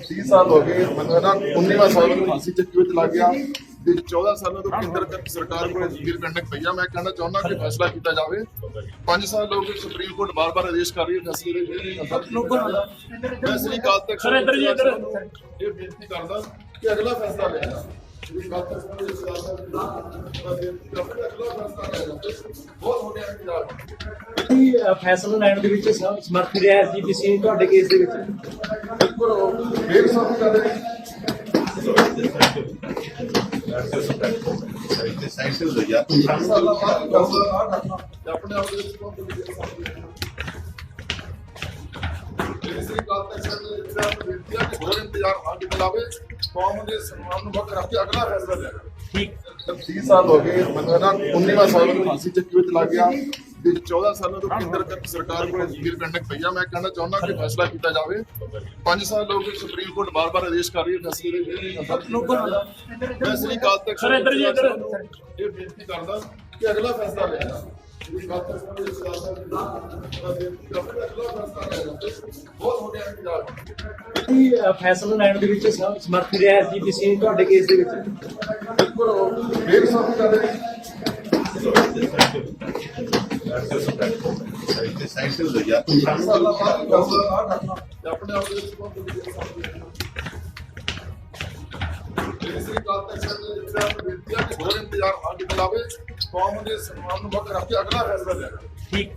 30 ਸਾਲ ਹੋ ਗਏ ਮੈਨੂੰ ਨਾ 19ਵਾਂ ਸਾਲ ਮੈਨੂੰ ਫਾਂਸੀ ਚੱਕੀ ਵਿੱਚ ਲੱਗ ਗਿਆ। ਤੇ 14 ਸਾਲਾਂ ਤੋਂ ਕੇਂਦਰ ਕ- ਸਰਕਾਰ ਕੋਲ ਵੀਰ ਕੰਡਕ ਪਈਆ ਮੈਂ ਕਹਿਣਾ ਚਾਹੁੰਦਾ ਕਿ ਫੈਸਲਾ ਕੀਤਾ ਜਾਵੇ। 5 ਸਾਲ ਗਏ ਸੁਪਰੀਮ ਕੋਰਟ ਬਾਰ-ਬਾਰ ਆਦੇਸ਼ ਕਰ ਰਹੀ ਹੈ। ਫੈਸਲੇ ਦੇ ਮੈਂ ਸ੍ਰੀ ਜੀ, ਇੱਧਰ। ਇਹ ਬੇਨਤੀ ਕਰਦਾ ਕਿ ਅਗਲਾ ਫੈਸਲਾ ਬੇਨਤੀ ਕਰਦਾ ਕਿ ਅਗਲਾ ਲਿਆ ਜਾਵੇ ਬਹੁਤ ਹੋ ਗਿਆ ਇੰਤਜ਼ਾਰ ਕੀ ਅ, ਫੈਸਲਾ ਲੈਣ ਦੇ ਵਿੱਚ ਸ- ਸਮਰਥ ਰਿਹਾ ਐਸਜੀਪੀਸੀ ਤੁਹਾਡੇ ਕੇਸ ਦੇ ਵਿੱਚ ਬਿਲਕੁਲ ਉਹ ਡੇਢ ਸਾਲ ਕਰ ਰਹੇ ਸਾਇੰਟਿਸਟ ਹੋ ਗਿਆ ਸਾਲਾਂ ਬਾਅਦ ਫੈਸਲਾ ਆ ਕਰਨਾ ਤੇ ਆਪਣੇ ਆਪ ਦੇ ਵਿੱਚ ਬਹੁਤ ਵੱਡੀ ਗੱਲ ਹੈ ਇਸ ਲਈ ਕਾਲ ਤੱਕ ਸਾਡੇ ਇੰਤਜ਼ਾਰ ਬੇਨਤੀ ਹੈ ਕਿ ਹੋਰ ਇੰਤਜ਼ਾਰ ਨਾ ਕੀਤਾ ਜਾਵੇ ਕੌਮ ਦੇ ਸਨਮਾਨ ਨੂੰ ਮੁੱਖ ਰੱਖ ਕੇ ਅਗਲਾ ਫੈਸਲਾ ਲਿਆ ਜਾਵੇ ਠੀਕ। 30 ਸਾਲ ਹੋ ਗਏ ਮੈਨੂੰ ਨਾ 19ਵਾਂ ਸਾਲ ਮੈਨੂੰ ਫਾਂਸੀ ਚੱਕੀ ਵਿੱਚ ਲੱਗ ਗਿਆ। ਤੇ 14 ਸਾਲਾਂ ਤੋਂ ਕੇਂਦਰ ਕ- ਸਰਕਾਰ ਕੋਲ ਵੀਰ ਕੰਡਕ ਪਈਆ ਮੈਂ ਕਹਿਣਾ ਚਾਹੁੰਦਾ ਕਿ ਫੈਸਲਾ ਕੀਤਾ ਜਾਵੇ। 5 ਸਾਲ ਗਏ ਸੁਪਰੀਮ ਕੋਰਟ ਬਾਰ-ਬਾਰ ਆਦੇਸ਼ ਕਰ ਰਹੀ ਹੈ। ਫੈਸਲੇ ਦੇ ਮੈਂ ਸ੍ਰੀ ਅਕਾਲ ਤਖਤ ਸਰ, ਇੱਧਰ ਜੀ, ਇੱਧਰ। ਇਹ ਬੇਨਤੀ ਕਰਦਾ ਕਿ ਅਗਲਾ ਫੈਸਲਾ ਲੈਣਾ ਸ੍ਰੀ ਅਕਾਲ ਤਖਤ ਸਾਹਿਬ ਦੇ ਸਲਾਹਕਾਰ ਦਾ ਬੇਨਤੀ ਕਰਦਾ ਕਿ ਅਗਲਾ ਫੈਸਲਾ ਲਿਆ ਜਾਵੇ ਬਹੁਤ ਹੋ ਗਿਆ ਇੰਤਜ਼ਾਰ ਕੀ ਅ, ਫੈਸਲਾ ਲੈਣ ਦੇ ਵਿੱਚ ਸ- ਸਮਰਥ ਰਿਹਾ ਐਸਜੀਪੀਸੀ ਤੁਹਾਡੇ ਕੇਸ ਦੇ ਵਿੱਚ ਬਿਲਕੁਲ ਉਹ ਡੇਢ ਸਾਲ ਕਰ ਰਹੇ ਸਾਇੰਟਿਸਟ ਹੋ ਗਿਆ ਸਾਲਾਂ ਬਾਅਦ ਫੈਸਲਾ ਆ ਕਰਨਾ ਤੇ ਆਪਣੇ ਆਪ ਦੇ ਵਿੱਚ? ਬਹੁਤ ਵੱਡੀ ਗੱਲ ਹੈ ਇਸ ਲਈ ਕਾਲ ਤੱਕ ਸਾਡੇ ਇੰਤਜ਼ਾਰ ਬੇਨਤੀ ਹੈ ਕਿ ਹੋਰ ਇੰਤਜ਼ਾਰ ਨਾ ਕੀਤਾ ਜਾਵੇ ਕੌਮ ਦੇ ਸਨਮਾਨ ਨੂੰ ਮੁੱਖ ਰੱਖ ਕੇ ਅਗਲਾ ਫੈਸਲਾ ਲਿਆ ਠੀਕ।